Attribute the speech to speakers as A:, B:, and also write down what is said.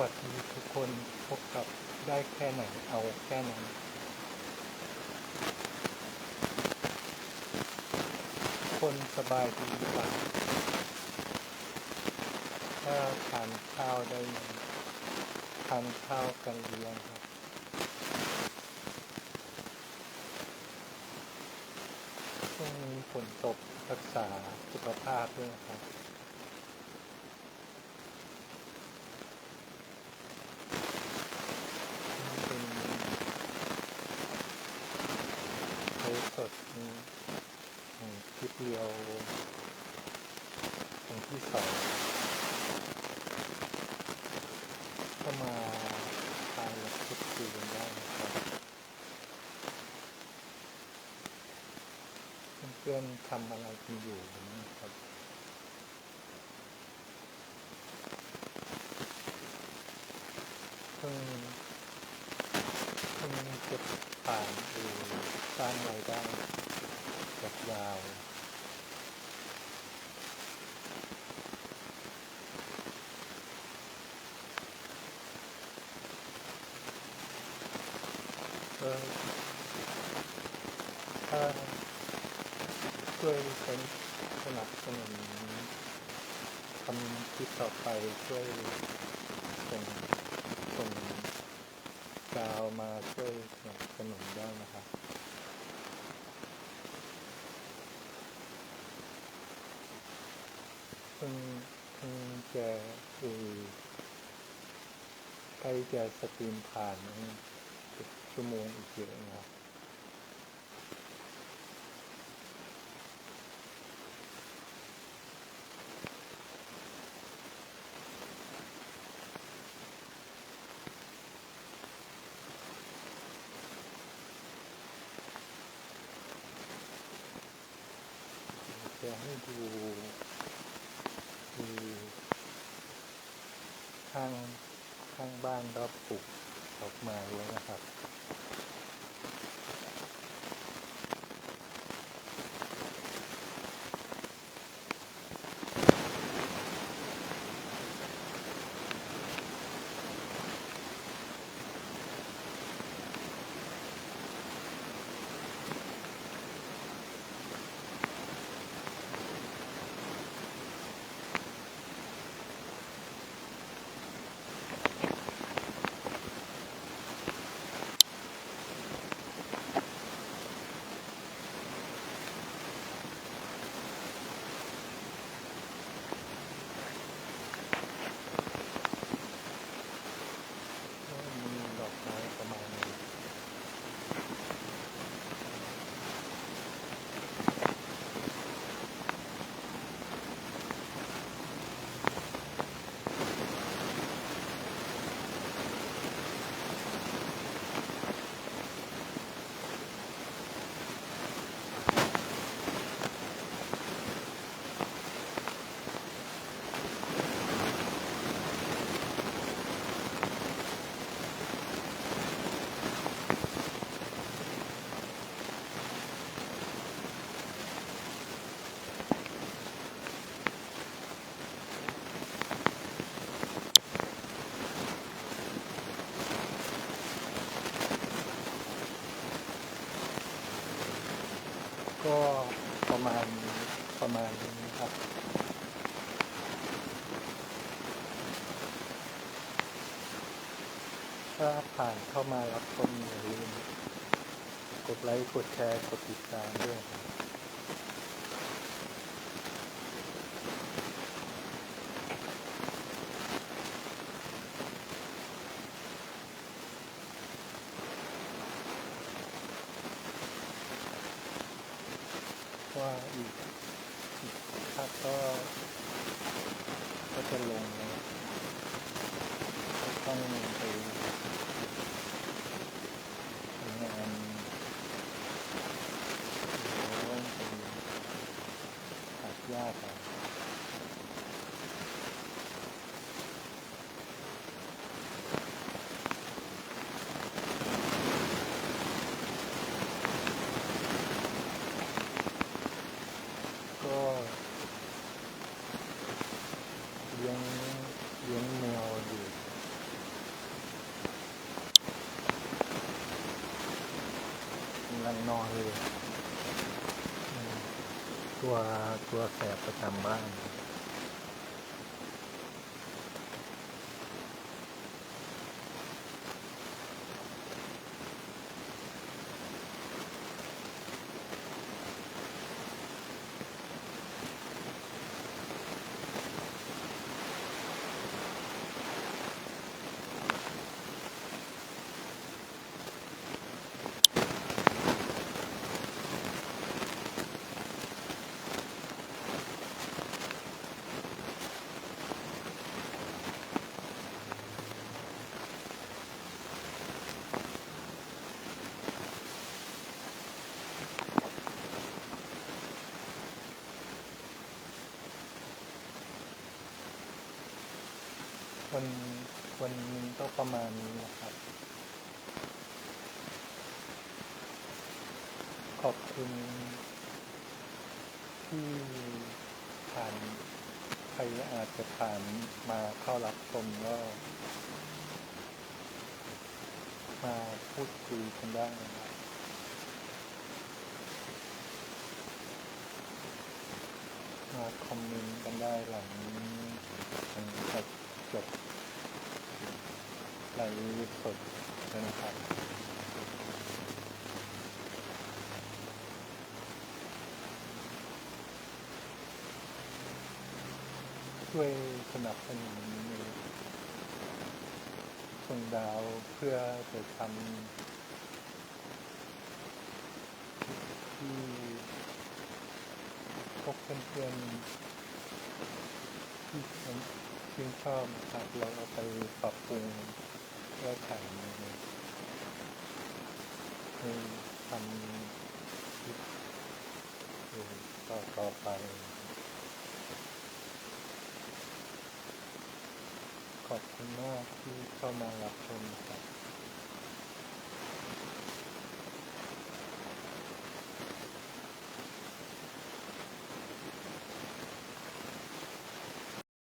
A: วัสดีทุกคนพบกับได้แค่ไหนเอาแค่นั้นคนสบายดีหรือเปล่าถ้าทานข้าวได้ไหมทานข้าวกันหรือยังครับ ช่วงนี้ฝนตกรักษาสุขภาพด้วยนะครับ นี่เป็นไลฟ์สดของคลิปเดียวของ ที่สองก็มาทานและพูดคุยกันได้นะครับเพื่อนๆทำอะไรกันอยู่นะครับเพิ่งเพิ่งจะผ่านเออสร้างรายได้จากยาว ช่วยเป็นสนับสนุนทำคลิปต่อไปช่วยส่งส่งดาวมาช่วยสนับสนุนได้นะครับเพิ่งเพิ่งจะเออใกล้จะสตรีมผ่านชั่วโมงอีกเยอะนะครับ จะให้ดูคือข้างข้างบ้านรอบปลูกดอกไม้ไว้นะครับ ก็มีดอกไม้ประมาณนี้ก็ประมาณ ประมาณนี้ครับ ถ้าผ่านเข้ามารับชมอย่าลืมกดไลค์ กดแชร์ กดติดตามด้วยครับว่าอีกอี ก็ ก็จะลงเลยต้องไปงานเดี๋ยวไปตัดหญ้าไปก็เลี้ยงเลี้ยงแมวอยู่ ตัวตัวแสบประจำบ้าน วันวันนี้ก็ประมาณนี้นะครับ ขอบคุณที่ผ่านใครอาจจะผ่านมาเข้ารับชมก็มาพูดคุยกันได้นะครับมาคอมเมนต์กันได้หลังหลังจาก จบไลฟ์สดแล้วนะครับช่วยสนับสนุนส่งดาวเพื่อจะทำที่พบเพื่อนๆที่ ชื่นชอบนะครับเราเอาไปปรับปรุงแก้ไขให้ทำคลิปต่อต่อไป ขอบคุณมากที่เข้ามารับชมครับ